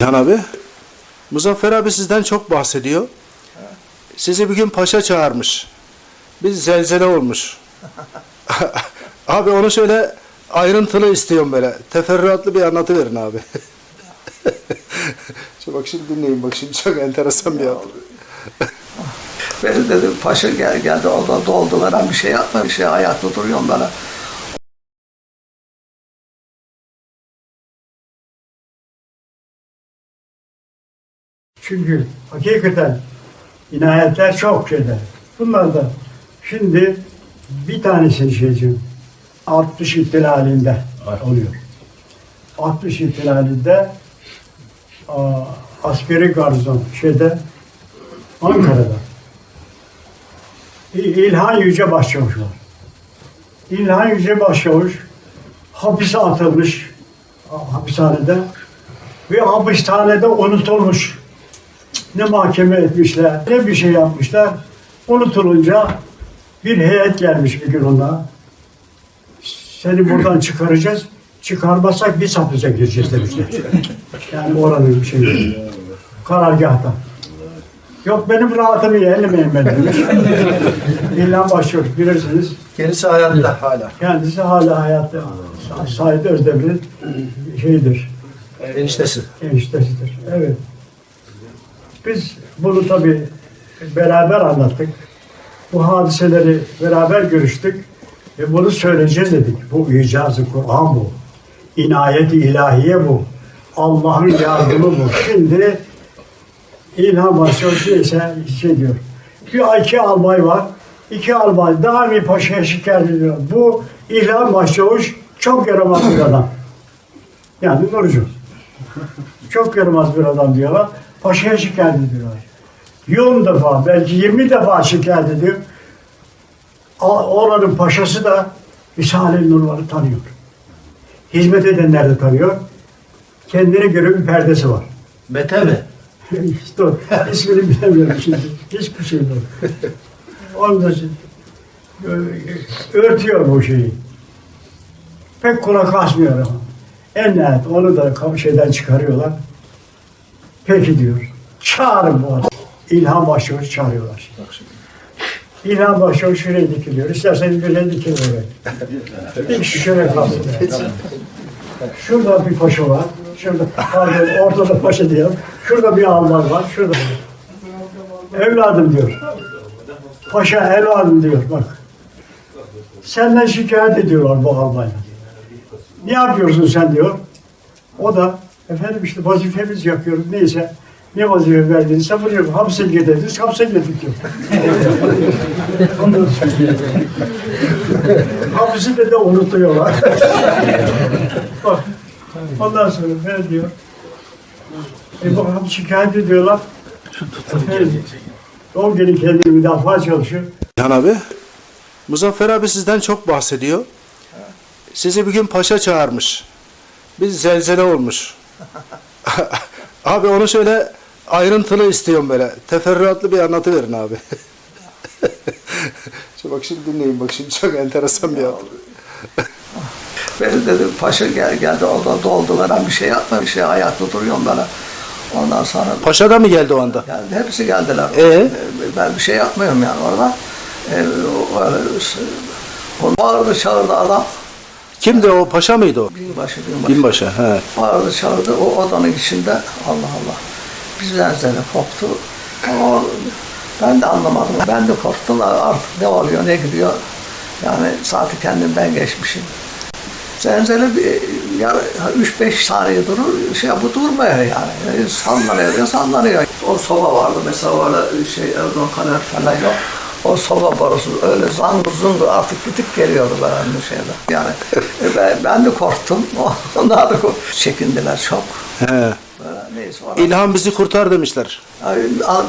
Can abi, Muzaffer abi sizden çok bahsediyor. Sizi bir gün paşa çağırmış. Bir zelzele olmuş. abi onu şöyle ayrıntılı istiyorum böyle. Teferruatlı bir anlatı verin abi. Şu bak şimdi dinleyin bak şimdi çok enteresan bir an. Beni dedi paşa gel, geldi orada doldular. Bir şey yapmadım. Bir şey ayakta duruyorum böyle. Çünkü hakikaten inayetler çok şeyler. Bunlar da şimdi bir tanesini şey diyeceğim. 60 ihtilalinde oluyor. 60 ihtilalinde aa, askeri garzon şeyde Ankara'da İlhan Yüce Başçavuş var. İlhan Yüce Başçavuş hapise atılmış ha- hapishanede ve hapishanede unutulmuş ne mahkeme etmişler, ne bir şey yapmışlar. Unutulunca bir heyet gelmiş bir gün ona. Seni buradan çıkaracağız. Çıkarmazsak biz hapise gireceğiz demişler. Yani oranın bir şeyi. Karargahta. Yok benim rahatımı ellemeyin ben demiş. İlhan başlıyor bilirsiniz. Gerisi hayatta hala. Kendisi hala hayatta. Said Özdemir'in şeyidir Eniştesi. eniştesidir. Evet. Biz bunu tabii beraber anlattık. Bu hadiseleri beraber görüştük. Ve bunu söyleyeceğiz dedik. Bu icazı Kur'an bu. İnayet-i ilahiye bu. Allah'ın yardımı bu. Şimdi İlhan Başçavuş neyse şey. Bir iki albay var. İki albay daimi paşaya şikayet ediyor. Bu İlhan Başçavuş çok yaramaz bir adam. Yani Nurcu. Çok yaramaz bir adam diyorlar. Paşaya şikayet ediyorlar. Yön defa, belki 20 defa şikayet ediyor. Oranın paşası da Risale-i Nurları tanıyor. Hizmet edenler de tanıyor. Kendine göre bir perdesi var. Mete mi? işte ismini bilemiyorum şimdi. Hiçbir şey yok. Onu da ö- örtüyor bu şeyi. Pek kulak asmıyor ama. En nihayet onu da şeyden çıkarıyorlar. Peki diyor. Çağırın bu adamı. İlhan Başçavuş çağırıyorlar. İlhan Başçavuş şuraya dikiliyor. İsterseniz bir yere dikil oraya. Bir kişi şöyle kalsın. Şurada bir paşa var. Şurada, pardon, ortada paşa diyelim. Şurada bir albay var. Şurada. Evladım diyor. Paşa evladım diyor bak. Senden şikayet ediyorlar bu albaylar. Ne yapıyorsun sen diyor. O da efendim işte vazifemiz yapıyoruz neyse. Ne vazife verdiyse bunu yapıyor. Hapse girdiniz, hapse girdik diyor. Ondan sonra hapsi de, de unutuyorlar. Bak, ondan sonra ne diyor? E bu hapsi şikayet ediyorlar. Efendim, o gene kendini müdafaa çalışıyor. Can abi, Muzaffer abi sizden çok bahsediyor. Sizi bir gün paşa çağırmış. Bir zelzele olmuş. Abi onu şöyle ayrıntılı istiyorum böyle. Teferruatlı bir anlatı verin abi. Şu bak şimdi dinleyin bak şimdi çok enteresan bir an. Beni dedi paşa gel, geldi orada doldular. Ben bir şey yapmadım. Bir şey ayakta duruyorum böyle. Ondan sonra Paşa da mı geldi o anda? geldi. Hepsi geldiler. Ee? Ben bir şey yapmıyorum yani orada. Ee, o, öyle, o bağırdı çağırdı adam. Kimdi o? Paşa mıydı o? Binbaşı, binbaşı. Binbaşı. He. Bağırdı çağırdı. O odanın içinde Allah Allah. Bizden zene koptu. O, ben de anlamadım. Ben de korktum. Artık ne oluyor, ne gidiyor. Yani saati kendimden geçmişim. Zenzele bir ya 3-5 saniye durur, şey bu durmuyor yani. yani sallanıyor, sallanıyor. O soba vardı mesela öyle şey Erdoğan kalem falan yok. O soba borusu öyle zangur zungur artık gidip geliyordu benim şeyde. Yani e, ben, ben de korktum. Onlar da korktu. Çekindiler çok. He. Neyse. orası- İlhan bizi kurtar demişler. Ay,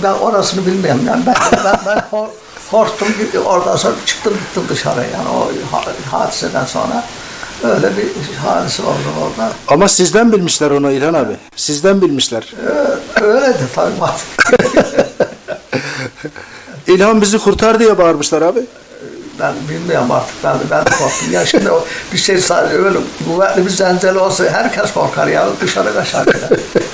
Ben orasını bilmiyorum yani. Ben, ben, ben kor- korktum. Oradan sonra çıktım gittim dışarı yani o ha- hadiseden sonra. Öyle bir hadise oldu orada. Ama sizden bilmişler onu İlhan abi. Sizden bilmişler. Ee, öyle de tabii. İlhan bizi kurtar diye bağırmışlar abi. Ben bilmiyorum artık. Ben, ben korktum. Ya şimdi o bir şey sadece öyle kuvvetli bir zelzele olsa herkes korkar ya. Dışarı kaçar.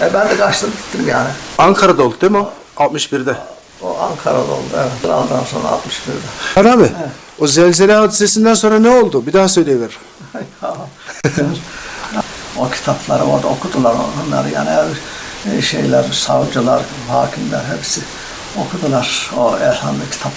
E ben de kaçtım gittim yani. Ankara'da oldu değil mi o? 61'de. O Ankara'da oldu. Evet. Ondan sonra 61'de. Erhan abi o zelzele hadisesinden sonra ne oldu? Bir daha söyleyiver. o kitapları orada okudular onları yani e, şeyler, savcılar, hakimler hepsi okudular o Erhan'lı kitap.